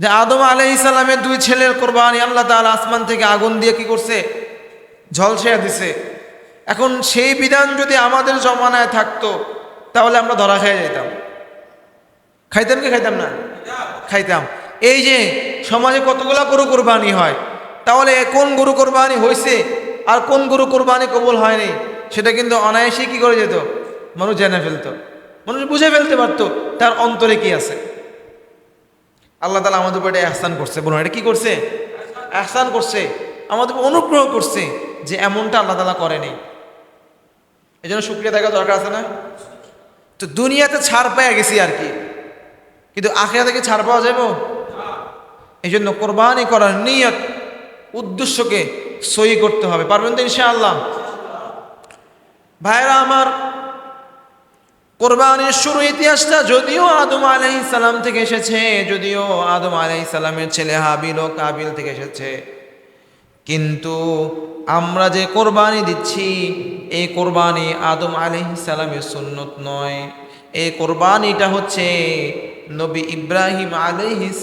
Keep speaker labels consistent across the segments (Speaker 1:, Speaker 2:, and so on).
Speaker 1: যে আদম আলাই ইসালামের দুই ছেলের কোরবানি আল্লাহ তাআলা আসমান থেকে আগুন দিয়ে কি করছে? ঝলসিয়া দিছে। এখন সেই বিধান যদি আমাদের জমানায় থাকতো, তাহলে আমরা ধরা খেয়ে যেতাম। খাইতাম কি খাইতাম না? খাইতাম। এই যে সমাজে কতগুলা গরু কোরবানি হয়, তাহলে কোন গরু কোরবানি হয়েছে আর কোন গরু কোরবানি কবুল হয়নি, সেটা কিন্তু অনায়াসে কি করে যেত? মানুষ জেনে ফেলতো। মানুষ বুঝে ফেলতে পারতো তার অন্তরে কি আছে। আল্লাহ তালা আমাদের উপর এটা এহসান করছে। বলুন, এটা কি করছে? এহসান করছে। আমাদের অনুগ্রহ করছে যে এমনটা আল্লাহ তালা করেনি। এই জন্য শুক্রিয়া থাকা দরকার আছে না? তো দুনিয়াতে ছাড় পেয়ে গেছি আর কি। কিন্তু আখেরা থেকে ছাড় পাওয়া যাব এই জন্য কোরবানি করার নিয়ত, উদ্দেশ্যকে সই করতে হবে। পারবেন তো ইনশাআল্লাহ? ভাইরা আমার কোরবানির শুরু ইতিহাসটা যদিও আদম সালাম থেকে এসেছে, যদিও আদম সালামের ছেলে হাবিল ও কাবিল থেকে এসেছে। কিন্তু আমরা যে কোরবানি দিচ্ছি, এই কোরবানি আদম সালামের সুন্নত নয়। এই কোরবানিটা হচ্ছে নবী ইব্রাহিম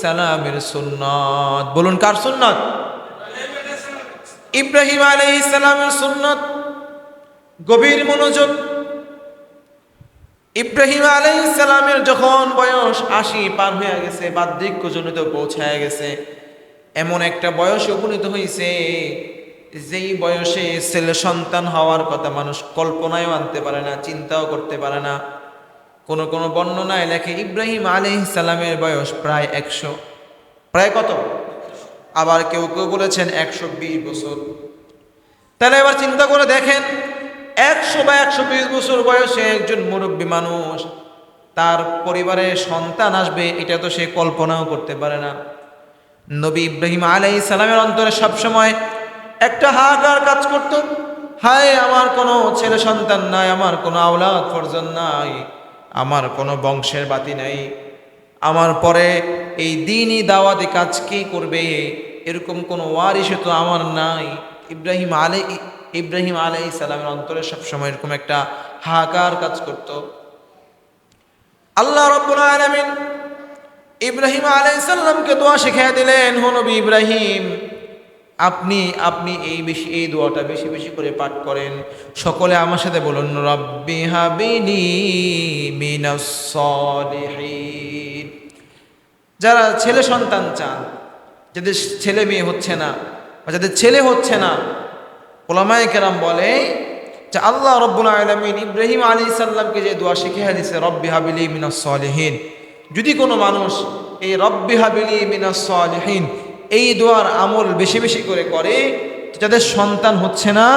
Speaker 1: সালামের সুন্নত। বলুন কার সুন্নত? ইব্রাহিম সালামের সুন্নত। গভীর মনোযোগ ইব্রাহিম আলাইহিস সালামের যখন বয়স আশি পার হয়ে গেছে, বার্ধক্যজনিত পৌঁছায় গেছে, এমন একটা বয়সে উপনীত হয়েছে যেই বয়সে ছেলে সন্তান হওয়ার কথা মানুষ কল্পনায়ও আনতে পারে না, চিন্তাও করতে পারে না। কোন কোন বর্ণনায় লেখে ইব্রাহিম আলাইহিস সালামের বয়স প্রায় একশো। প্রায় কত? আবার কেউ কেউ বলেছেন একশো বিশ বছর। তাহলে এবার চিন্তা করে দেখেন একশো বা একশো বিশ বছর বয়সে একজন মুরব্বী মানুষ, তার পরিবারে সন্তান আসবে, এটা তো সে কল্পনাও করতে পারে না। নবী ইব্রাহিম আলাই সালামের অন্তরে সবসময় একটা হাহাকার কাজ করত, হায়, আমার কোনো ছেলে সন্তান নাই, আমার কোনো আওলাদ ফরজন নাই, আমার কোনো বংশের বাতি নাই। আমার পরে এই দিনই দাওয়াতি কাজ কে করবে? এরকম কোনো ওয়ারিসে তো আমার নাই। ইব্রাহিম আলাই ইব্রাহিম আলাই সালামের অন্তরে সবসময় এরকম একটা হাহাকার কাজ করত। আল্লাহ রব্বুল আলামিন ইব্রাহিম আলাই সাল্লামকে দোয়া শিখিয়ে দিলেন হো নবী ইব্রাহিম, আপনি আপনি এই বেশি, এই দোয়াটা বেশি বেশি করে পাঠ করেন। সকলে আমার সাথে বলুন, রব্বি হাবিনি মিনাস যারা ছেলে সন্তান চান, যাদের ছেলে মেয়ে হচ্ছে না বা যাদের ছেলে হচ্ছে না, ওলামায় কেরাম বলে যে আল্লাহ রব্বুল আলমিন ইব্রাহিম আলী সাল্লামকে যে দোয়া শিখে দিছে, রব্বি হাবিলি মিনাস সলিহীন। যদি কোনো মানুষ এই রব্বি হাবিলি মিনাস সলিহীন এই দোয়ার আমল বেশি বেশি করে করে যাদের সন্তান হচ্ছে না,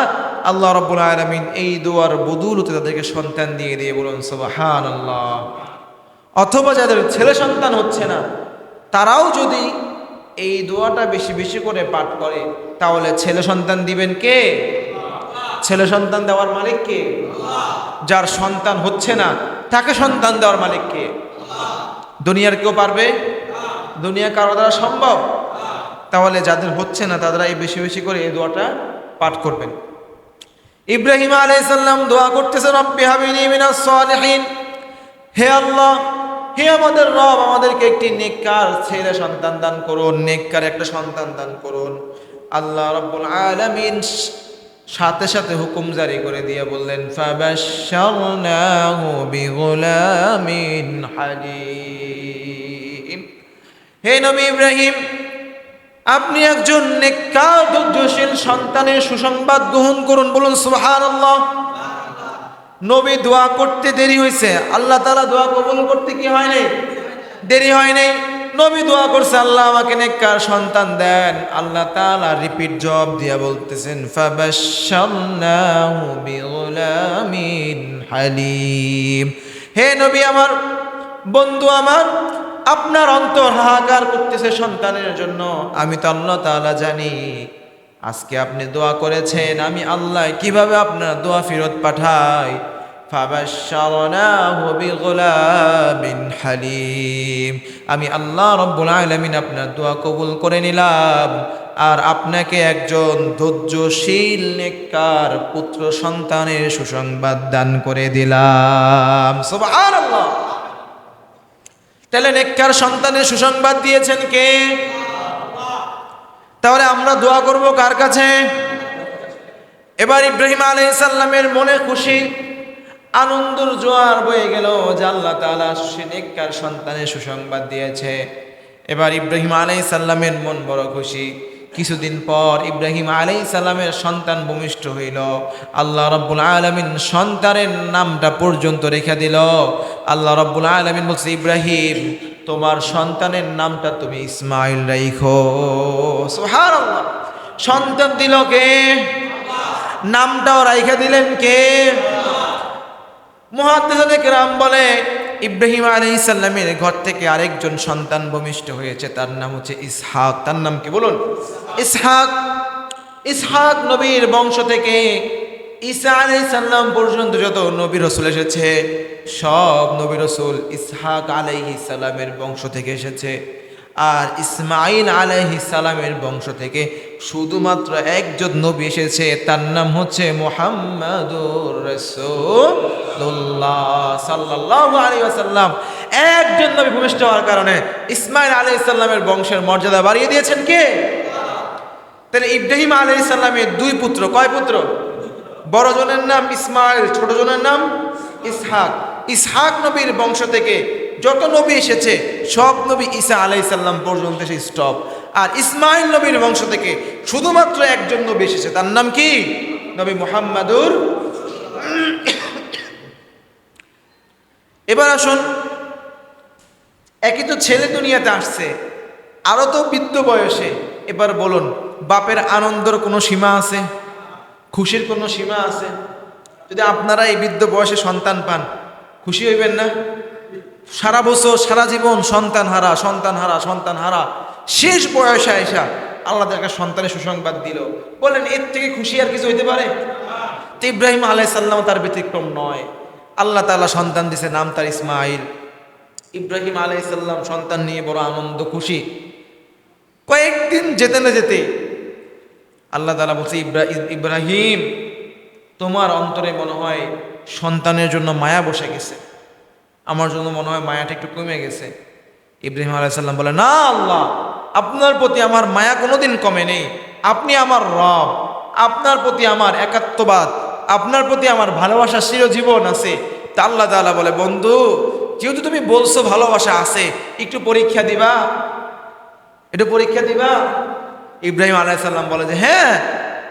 Speaker 1: আল্লাহ রব্বুল আলমিন এই দোয়ার বদুলতে তাদেরকে সন্তান দিয়ে দিয়ে বলুন সুবাহান আল্লাহ অথবা যাদের ছেলে সন্তান হচ্ছে না, তারাও যদি এই দোয়াটা বেশি বেশি করে পাঠ করে। তাহলে ছেলে সন্তান দিবেন কে? ছেলে সন্তান দেওয়ার মালিক কে? যার সন্তান হচ্ছে না, তাকে সন্তান দেওয়ার মালিক কে? দুনিয়ার কেউ পারবে? দুনিয়া কারও দ্বারা সম্ভব? তাহলে যাদের হচ্ছে না তারা এই বেশি বেশি করে এই দোয়াটা পাঠ করবেন। ইব্রাহিম আলাইসাল্লাম দোয়া করতেছে, রব্বি হাবিনি মিনাস সালিহিন। হে আল্লাহ হে আমাদের রব, আমাদেরকে একটি নেককার ছেলে সন্তান দান করুন, নেককার একটা সন্তান দান করুন। আল্লাহ রব্বুল আলামিন সাথে সাথে হুকুম জারি করে দিয়ে বললেন, ফাবাশশারনাহু বিগুলামিন হালিম। হে নবী ইব্রাহিম, আপনি একজন নেককার, ধৈর্যশীল সন্তানের সুসংবাদ গ্রহণ করুন, বলুন সুবহানাল্লাহ। নবী দোয়া করতে দেরি হয়েছে আল্লাহ তালা দোয়া কবুল করতে কি হয় নাই? দেরি হয় নাই। নবী দোয়া করছে, আল্লাহ আমাকে নেককার সন্তান দেন। আল্লাহ তালা রিপিট জব দিয়া বলতেছেন হালিম। হে নবী আমার, বন্ধু আমার, আপনার অন্তর হাহাকার করতেছে সন্তানের জন্য। আমি তো আল্লাহ তাআলা জানি। আজকে আপনি দোয়া করেছেন, আমি আল্লাহ কীভাবে আপনার দোয়া ফেরত পাঠাই? হালিম। আমি আল্লাহ রব্বুল আলামিন আপনার দোয়া কবুল করে নিলাম। আর আপনাকে একজন ধৈর্যশীল নেককার পুত্র সন্তানের সুসংবাদ দান করে দিলাম। তাহলে নেককার সন্তানের সুসংবাদ দিয়েছেন কে? তাহলে আমরা দোয়া করব কার কাছে? এবার ইব্রাহিম আলাইসাল্লামের মনে খুশি, আনন্দর জোয়ার বয়ে গেল যে আল্লাহ তাআলা সে সন্তানের সুসংবাদ দিয়েছে। এবার ইব্রাহিম আলাইসাল্লামের মন বড় খুশি। কিছুদিন পর ইব্রাহিম আলাইসাল্লামের সন্তান ভূমিষ্ঠ হইল। আল্লাহ রব্বুল আলমিন সন্তানের নামটা পর্যন্ত রেখে দিল। আল্লাহ রব্বুল আলমিন বলছে, ইব্রাহিম তোমার সন্তানের নামটা তুমি ইসমাইল রাইখো। সুবহানাল্লাহ। সন্তান দিল কে? নামটাও রাইখে দিলেন কে? মহাদ্দেশিক রাম বলে, ইব্রাহিম আলী ইসাল্লামের ঘর থেকে আরেকজন সন্তান ভূমিষ্ঠ হয়েছে, তার নাম হচ্ছে ইসহাক। তার নাম কি বলুন? ইসহাক। ইসহাক নবীর বংশ থেকে ঈসা আলাই সাল্লাম পর্যন্ত যত নবী রসুল এসেছে, সব নবী রসুল ইসহাক আলাইহি সাল্লামের বংশ থেকে এসেছে। আর ইসমাইল আলাইহি সালামের বংশ থেকে শুধুমাত্র একজন নবী এসেছে, তার নাম হচ্ছে মোহাম্মদুর রসুল্লাহ সাল্লাল্লাহু আলাইহি ওয়াসাল্লাম। একজন নবী ভূমিষ্ঠ হওয়ার কারণে ইসমাইল আলাইহিস সালামের বংশের মর্যাদা বাড়িয়ে দিয়েছেন কে? তাহলে ইব্রাহিম আলাইহিস সালামের দুই পুত্র, কয় পুত্র? বড় জনের নাম ইসমাইল, ছোট জনের নাম ইসহাক। ইসহাক নবীর বংশ থেকে যত নবী এসেছে, সব নবী ঈসা আলাইসাল্লাম পর্যন্ত এসে স্টপ আর ইসমাইল নবীর বংশ থেকে শুধুমাত্র একজন নবী এসেছে, তার নাম কি? নবী মোহাম্মদুর এবার আসুন, একই তো ছেলে দুনিয়াতে আসছে আরও তো বৃদ্ধ বয়সে, এবার বলুন, বাপের আনন্দর কোনো সীমা আছে? খুশির কোনো সীমা আছে? যদি আপনারা এই বৃদ্ধ বয়সে সন্তান পান, খুশি হইবেন না? সারা বছর, সারা জীবন সন্তান হারা সন্তান হারা সন্তান হারা। শেষ বয়সে আয়সা আল্লাহ একটা সন্তানের সুসংবাদ দিল। বলেন এর থেকে খুশি আর কিছু হইতে পারে? তো ইব্রাহিম আলাইসাল্লাম তার ব্যতিক্রম নয়। আল্লাহ তাআলা সন্তান দিছে, নাম তার ইসমাইল। ইব্রাহিম আলাইসাল্লাম সন্তান নিয়ে বড় আনন্দ, খুশি। কয়েকদিন যেতে না যেতে আল্লাহ তালা বলছে, ইব্রা, ইব্রাহিম, তোমার অন্তরে মনে হয় সন্তানের জন্য মায়া বসে গেছে। আমার জন্য মনে হয় মায়াটা একটু কমে গেছে। ইব্রাহিম আলাইসাল্লাম বলে, না আল্লাহ, আপনার প্রতি আমার মায়া কোনোদিন কমে নেই। আপনি আমার রব, আপনার প্রতি আমার একাত্মবাদ, আপনার প্রতি আমার ভালোবাসা চিরজীবন আছে। তা আল্লাহ তাআলা বলে, বন্ধু, যেহেতু তুমি বলছো ভালোবাসা আছে, একটু পরীক্ষা দিবা? একটু পরীক্ষা দিবা? ইব্রাহিম আলাইসাল্লাম বলে যে হ্যাঁ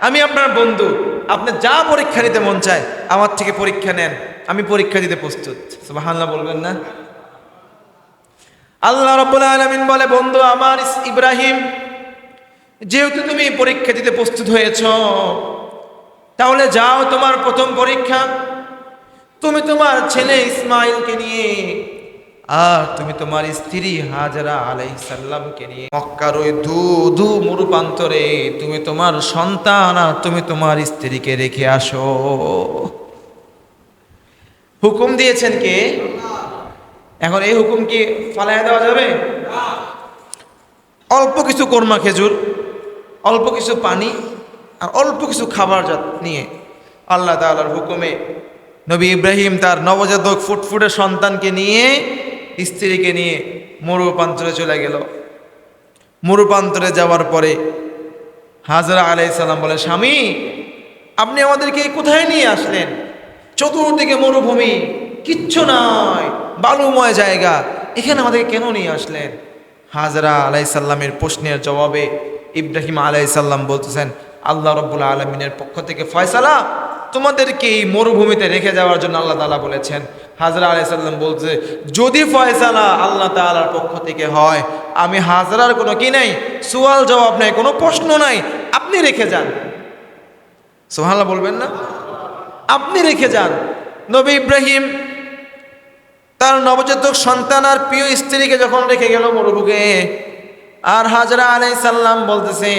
Speaker 1: আমি আপনার বন্ধু। আপনি যা পরীক্ষা নিতে মন চায়, আমার থেকে পরীক্ষা নেন। আমি পরীক্ষা দিতে প্রস্তুত। সুবহানাল্লাহ বলবেন না? আল্লাহ রব্বুল আলামিন বলে, বন্ধু, আমার ইব্রাহিম, যেহেতু তুমি পরীক্ষা দিতে প্রস্তুত হয়েছ, তাহলে যাও তোমার প্রথম পরীক্ষা। তুমি তোমার ছেলে ইসমাইলকে নিয়ে আর তুমি তোমার স্ত্রী হাজারা আলাইসাল্লামকে নিয়ে মক্কার ওই ধু ধু মরুপান্তরে তুমি তোমার সন্তান আর তুমি তোমার স্ত্রীকে রেখে আসো। হুকুম দিয়েছেন কে? এখন এই হুকুম কি ফালাইয়া দেওয়া যাবে? অল্প কিছু কোরমা খেজুর, অল্প কিছু পানি আর অল্প কিছু খাবার নিয়ে আল্লাহ তাআলার হুকুমে নবী ইব্রাহিম তার নবজাতক ফুটফুটে সন্তানকে নিয়ে স্ত্রীকে নিয়ে মরুপান্তরে চলে গেল। মরুপান্তরে যাওয়ার পরে হাজরা আলাই সালাম বলে, স্বামী, আপনি আমাদেরকে কোথায় নিয়ে আসলেন? চতুর্দিকে মরুভূমি, কিচ্ছু নয় বালুময় জায়গা, এখানে আমাদেরকে কেন নিয়ে আসলেন? হাজরা আলাইসাল্লামের প্রশ্নের জবাবে ইব্রাহিম আলাইসাল্লাম বলতেছেন, আল্লাহ রব্বুল আলমিনের পক্ষ থেকে ফয়সালা তোমাদেরকে এই মরুভূমিতে রেখে যাওয়ার জন্য আল্লাহ তালা বলেছেন হাজরা আলাইসাল্লাম বলছে, যদি ফয়সালা আল্লাহ তাআলার পক্ষ থেকে হয়, আমি হাজরার কোনো কি নাই সোয়াল জবাব নাই, কোনো প্রশ্ন নাই, আপনি রেখে যান। সোহাল্লাহ বলবেন না? আপনি রেখে যান। নবী ইব্রাহিম তার নবজাতক সন্তান আর প্রিয় স্ত্রীকে যখন রেখে গেল মরুভুগে আর হাজরা আলাই সাল্লাম বলতেছে,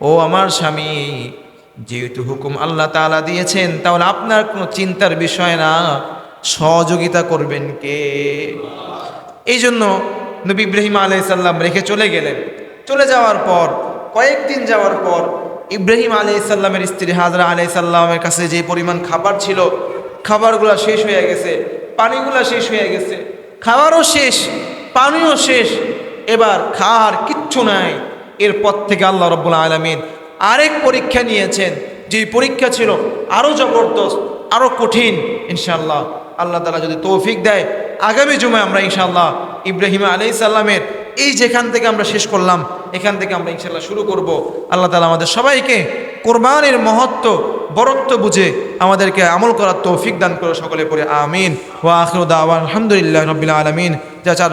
Speaker 1: ও আমার স্বামী, যেহেতু হুকুম আল্লাহ তাআলা দিয়েছেন, তাহলে আপনার কোনো চিন্তার বিষয় না। সহযোগিতা করবেন কে? এই জন্য নবী ইব্রাহিম আলাই সাল্লাম রেখে চলে গেলেন। চলে যাওয়ার পর, কয়েকদিন যাওয়ার পর ইব্রাহিম আলাই সাল্লামের স্ত্রী হাজরা আলাই সাল্লামের কাছে যে পরিমাণ খাবার ছিল, খাবারগুলো শেষ হয়ে গেছে, পানিগুলো শেষ হয়ে গেছে খাবারও শেষ, পানিও শেষ, এবার খাওয়ার কিচ্ছু নাই। এরপর থেকে আল্লাহ রব্বুল আলমিন আরেক পরীক্ষা নিয়েছেন, যেই পরীক্ষা ছিল আরও জবরদস্ত আরও কঠিন ইনশাল্লাহ আল্লাহ তালা যদি তৌফিক দেয়, আগামী জুমায় আমরা ইনশাআল্লাহ ইব্রাহিম আলি সাল্লামের এই যেখান থেকে আমরা শেষ করলাম, এখান থেকে আমরা ইনশাল্লাহ শুরু করব। আল্লাহ তালা আমাদের সবাইকে কোরবানের মহত্ব, বরত্ব বুঝে আমাদেরকে আমল করার তৌফিক দান করে সকলে পড়ে, আমিন। ওয়া আখরুদ্দা আলহামদুলিল্লাহ রবিল আলমিন। যা চার